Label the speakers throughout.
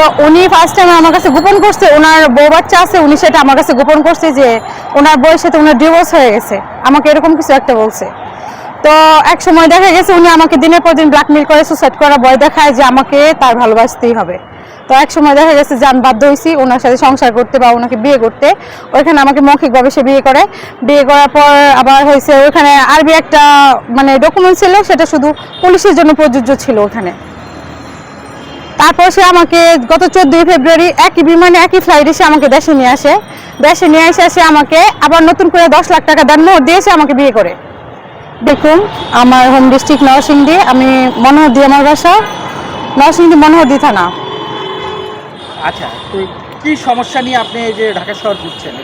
Speaker 1: তো উনি first time আমার কাছে গোপন করছে ওনার বউ বাচ্চা আছে, উনি সেটা আমার কাছে গোপন করছে যে ওনার বউয়ের সাথে ওনার ডিভোর্স হয়ে গেছে। আমাকে এরকম কিছু একটা বলছে। তো এক সময় দেখা গেছে উনি আমাকে দিনের পর দিন ব্ল্যাকমেল করে সুসাইড করা ভয় দেখায় যে আমাকে তার ভালোবাসতেই হবে। তো এক সময় দেখা গেছে যে আমি বাধ্য হয়েছি ওনার সাথে সংসার করতে বা ওনাকে বিয়ে করতে। ওইখানে আমাকে মৌখিকভাবে সে বিয়ে করে। বিয়ে করার পর আবার হয়েছে ওইখানে আরবি একটা মানে ডকুমেন্ট ছিল, সেটা শুধু পুলিশের জন্য প্রযোজ্য ছিল ওখানে। তারপর সে আমাকে গত চোদ্দই ফেব্রুয়ারি একই বিমানে একই ফ্লাইটে সে আমাকে দেশে নিয়ে আসে। দেশে নিয়ে এসে সে আমাকে আবার নতুন করে দশ লাখ টাকা দেন মোট দিয়ে সে আমাকে বিয়ে করে। দেখুন আমার হোম ডিস্ট্রিক্ট নরসিংদী আমি মনোহরদি আমার বাসা নরসিংদী মনোহরদি থানা।
Speaker 2: আচ্ছা কি সমস্যা নিয়ে আপনি যে ঢাকা শহর ঘুরছেন?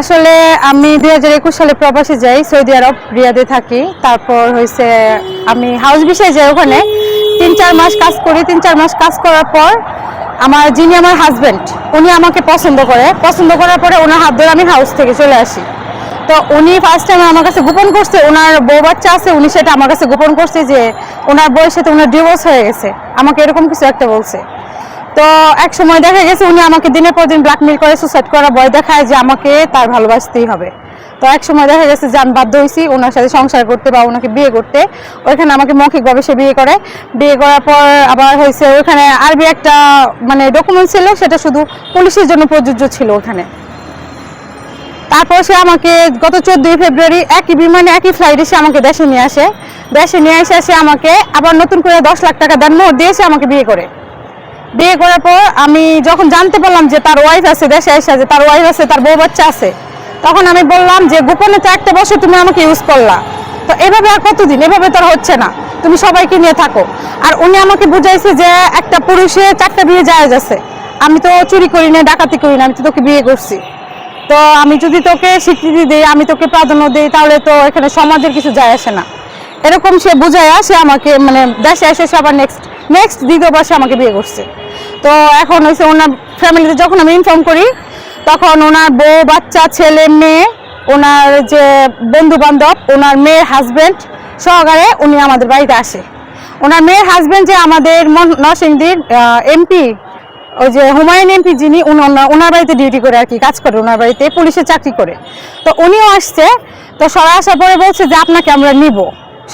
Speaker 1: আসলে আমি দুই হাজার একুশ সালে প্রবাসী যাই সৌদি আরব রিয়াদে থাকি। তারপর হয়েছে আমি হাউস বিষয়ে যাই ওখানে। চার মাস কাজ করি তিন চার মাস কাজ করার পর আমার, যিনি আমার হাজব্যান্ড উনি আমাকে পছন্দ করে। পছন্দ করার পরে ওনার হাত ধরে আমি হাউস থেকে চলে আসি। তো উনি ফার্স্ট টাইম আমার কাছে গোপন করছে ওনার বউ বাচ্চা আছে, উনি সেটা আমার কাছে গোপন করছে যে ওনার বউয়ের সাথে ওনার ডিভোর্স হয়ে গেছে। আমাকে এরকম কিছু একটা বলছে। তো এক সময় দেখা গেছে উনি আমাকে দিনের পর দিন ব্ল্যাকমেল করে সুসাইড করা ভয় দেখায় যে আমাকে তার ভালোবাসতেই হবে। তো এক সময় দেখা গেছে যান বাধ্য হয়েছি ওনার সাথে সংসার করতে বা ওনাকে বিয়ে করতে। ওইখানে আমাকে মৌখিকভাবে সে বিয়ে করে। বিয়ে করার পর আবার হয়েছে ওইখানে আরবি একটা মানে ডকুমেন্ট ছিল, সেটা শুধু পুলিশের জন্য প্রযোজ্য ছিল ওখানে। তারপর সে আমাকে গত চোদ্দই ফেব্রুয়ারি একই বিমানে, একই ফ্লাইটে সে আমাকে দেশে নিয়ে আসে। দেশে নিয়ে এসে সে আমাকে আবার নতুন করে দশ লাখ টাকা দেন মোট দিয়ে সে আমাকে বিয়ে করে। বিয়ে করার পর আমি যখন জানতে পারলাম যে তার ওয়াইফ আছে, দেশে এসে যে তার ওয়াইফ আছে, তার বউ বাচ্চা আছে তখন আমি বললাম যে, গোপনে তো একটা তুমি আমাকে ইউজ করলা। তো এভাবে আর কতদিন? এভাবে তো হচ্ছে না। তুমি সবাইকে নিয়ে থাকো। আর উনি আমাকে বুঝাইছে যে, একটা পুরুষে চারটা বিয়ে যায় যাচ্ছে আমি তো চুরি করি না ডাকাতি করি না আমি তো তোকে বিয়ে করছি। তো আমি যদি তোকে স্বীকৃতি দিই, আমি তোকে প্রাধান্য দিই, তাহলে তো এখানে সমাজের কিছু যায় আসে না। এরকম সে বুঝায় সে আমাকে মানে দেশে এসে সে আবার নেক্সট নেক্সট দ্বিতীয়বার সে আমাকে বিয়ে করছে। তো এখন হচ্ছে ওনার ফ্যামিলিতে যখন আমি ইনফর্ম করি তখন ওনার বউ, বাচ্চা, ছেলে, মেয়ে, ওনার যে বন্ধু বান্ধব ওনার মেয়ের হাজবেন্ড সহকারে উনি আমাদের বাড়িতে আসে। ওনার মেয়ের হাজবেন্ড যে আমাদের নরসিংদীর এমপি ওই যে হুমায়ুন এমপি যিনি ওনার বাড়িতে ডিউটি করে আর কি, কাজ করে ওনার বাড়িতে পুলিশের চাকরি করে। তো উনিও আসছে, তো সবাই আসার পরে বলছে যে আপনাকে আমরা নিব।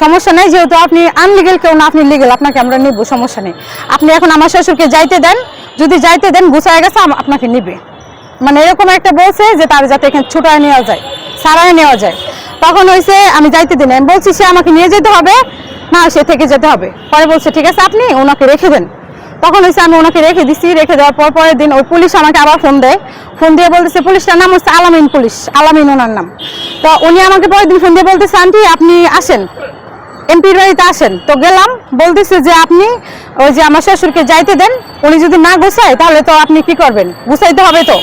Speaker 1: সমস্যা নেই, যেহেতু আপনি আনলিগেল কেউ না, আপনি লিগেল আপনাকে আমরা নিব, সমস্যা নেই। আপনি এখন আমার শ্বশুরকে যাইতে দেন, যদি যাইতে দেন, গুছায় গেছে আপনাকে নিবে। মানে এরকম একটা বলছে যে তার যাতে এখানে ছুটায় নেওয়া যায় সারায় নেওয়া যায়। তখন হয়েছে আমি যাইতে দিন আমি বলছি, সে আমাকে নিয়ে যেতে হবে। না, সে থেকে যেতে হবে। পরে বলছে, ঠিক আছে, আপনি ওনাকে রেখে দেন। তখন হয়েছে আমি ওনাকে রেখে দিছি। রেখে দেওয়ার পর পরের দিন ওই পুলিশ আমাকে আবার ফোন দেয়। ফোন দিয়ে বলতেছে, পুলিশটার নাম হচ্ছে আলামিন পুলিশ, আলামিন ওনার নাম। তো উনি আমাকে পরের দিন ফোন দিয়ে বলতেছে, আন্টি, আপনি আসেন। এমপির বাড়িতে আসেন। তো গেলাম, বলতেছে যে, আপনি ওই যে আমার শ্বশুরকে যাইতে দেন। উনি যদি না গুছায়, তাহলে তো আপনি কি করবেন? গুছাইতে হবে তো।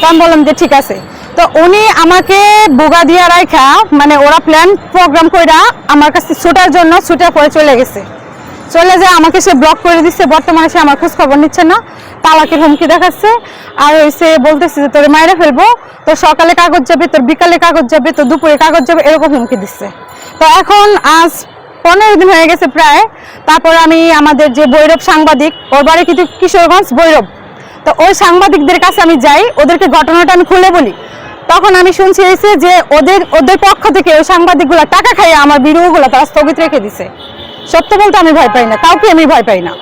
Speaker 1: তো আমি বললাম যে ঠিক আছে। তো উনি আমাকে বোগা দিয়া রাখা মানে ওরা প্ল্যান প্রোগ্রাম কইরা আমার কাছে ছুটার জন্য ছুটে পরে চলে গেছে। চলে যায়, আমাকে সে ব্লক করে দিচ্ছে বর্তমানে সে আমার খোঁজ খবর নিচ্ছে না তালাকের হুমকি দেখাচ্ছে। আর হইছে বলতেছে যে, তোর মায়েরা ফেলব, তোর সকালে কাগজ যাবে, তোর বিকালে কাগজ যাবে, তোর দুপুরে কাগজ যাবে, এরকম হুমকি দিচ্ছে। তো এখন আজ পনেরো দিন হয়ে গেছে প্রায়, তারপর আমি আমাদের যে বৈরব সাংবাদিক, ওর বাড়ি কিন্তু কিশোরগঞ্জ বৈরব তো ওই সাংবাদিকদের কাছে আমি যাই, ওদেরকে ঘটনাটা আমি খুলে বলি। তখন আমি শুনছি এসে যে ওদের ওদের পক্ষ থেকে ওই সাংবাদিকগুলো টাকা খাইয়ে আমার ভিডিওগুলো তারা স্থগিত রেখে দিছে। সত্য বলতে আমি ভয় পাই না, কাউকে আমি ভয় পাই না।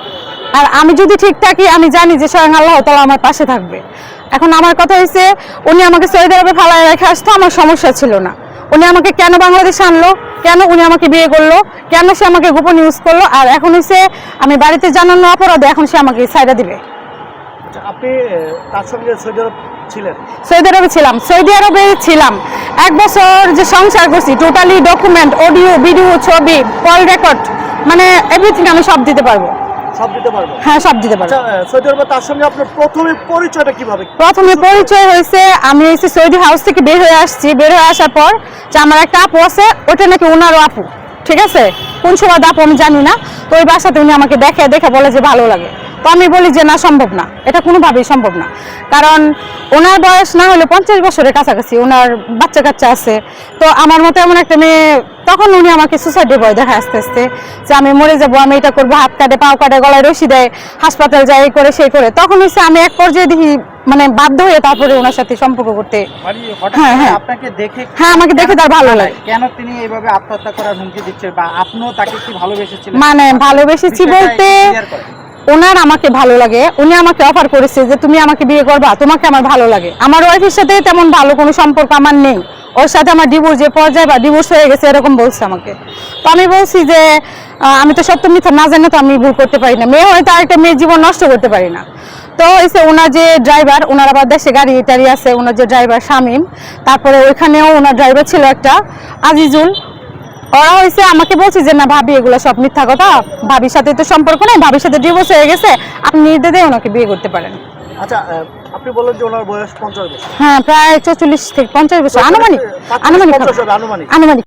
Speaker 1: আর আমি যদি ঠিক থাকি, আমি জানি যে স্বয়ং আল্লাহ তালা আমার পাশে থাকবে। এখন আমার কথা হয়েছে, উনি আমাকে সৌদি আরবে ফালায় রেখে আসতো, আমার সমস্যা ছিল না। উনি আমাকে কেন বাংলাদেশে আনলো? কেন উনি আমাকে বিয়ে করল? কেন সে আমাকে গোপন ইউজ করল? আর এখন হয়েছে, আমি বাড়িতে জানানো অপরাধে এখন সে আমাকে সাইডা দিবে।
Speaker 2: আপনি আহ, তার সঙ্গে সৌদি আরব ছিলেন?
Speaker 1: সৌদি আরবে ছিলাম। সৌদি আরবে ছিলাম। এক বছর যে সংসার করছি টোটালি ডকুমেন্ট অডিও ভিডিও ছবি কল রেকর্ড মানে এভরিথিং আমি সব দিতে পারব।
Speaker 2: সব দিতে পারবেন
Speaker 1: হ্যাঁ সব দিতে পারব।
Speaker 2: আচ্ছা সৌদি আরবে তার সঙ্গে আপনার প্রথমে পরিচয়টা কীভাবে?
Speaker 1: প্রথমে পরিচয় হয়েছে আমি হয়েছে সৌদি হাউস থেকে বের হয়ে আসছি। বের হয়ে আসার পর যে আমার একটা আপু আছে ওটা নাকি ওনারও আপু। ঠিক আছে? কোন সময় আমি জানি না। তো ওই বাসাতে উনি আমাকে দেখে দেখে বলে যে ভালো লাগে। তো আমি বলি যে না সম্ভব না। এটা কোনোভাবেই সম্ভব না। কারণ ওনার বয়স না হলে পঞ্চাশ বছরের কাছাকাছি ওনার বাচ্চা কাচ্চা আছে। তো আমার মতো এমন একটা মেয়ে তখন উনি আমাকে সুসাইডের ভয় দেখায় আস্তে আস্তে যে আমি মরে যাব আমি এটা করব হাত কাটে পাও কাটে গলায় রশি দেয় হাসপাতাল যায় এই করে সেই করে। তখন হচ্ছে আমি এক পর্যায়ে দেখি মানে বাধ্য হয়ে তারপরে ওনার সাথে সম্পর্ক করতে।
Speaker 2: মানে
Speaker 1: হ্যাঁ, হ্যাঁ।
Speaker 2: আপনাকে দেখে
Speaker 1: হ্যাঁ, আমাকে দেখে তার ভালো লাগে।
Speaker 2: কেন তিনি এইভাবে আত্মহত্যা করার হুমকি দিচ্ছে বা আপনিও তাকে কি ভালোবেসেছিলেন?
Speaker 1: মানে ভালোবেসেছি বলতে। ওনার আমাকে ভালো লাগে, উনি আমাকে অফার করেছে যে তুমি আমাকে বিয়ে করবা, তোমাকে আমার ভালো লাগে। আমার ওয়াইফের সাথে তেমন ভালো কোনো সম্পর্ক আমার নেই। ওর সাথে আমার ডিভোর্স যে পর্যায়ে বা ডিভোর্স হয়ে গেছে, এরকম বলছে আমাকে। তো আমি বলছি যে আমি তো সত্য মিথ্যা না জানি তো আমি ভুল করতে পারি না। মেয়ে হয়তো আরেকটা মেয়ের জীবন নষ্ট করতে পারি না। তো হয়েছে ওনার যে ড্রাইভার ওনার আবার দেশে গাড়ি টাড়ি আছে, ওনার যে ড্রাইভার শামীম, তারপরে ওইখানেও ওনার ড্রাইভার ছিল একটা, আজিজুল। ওরা হয়েছে আমাকে বলছে যে না ভাবি এগুলো সব মিথ্যা কথা। ভাবির সাথে তো সম্পর্ক নেই ভাবির সাথে ডিভোর্স হয়ে গেছে। আপনি নির্দেশে ওনাকে বিয়ে করতে পারেন।
Speaker 3: আচ্ছা আপনি বললেন যে ওনার বয়স পঞ্চাশ বছর।
Speaker 1: হ্যাঁ প্রায় চল্লিশ থেকে পঞ্চাশ বছর। আনুমানিক
Speaker 3: আনুমানিক।
Speaker 1: আনুমানিক।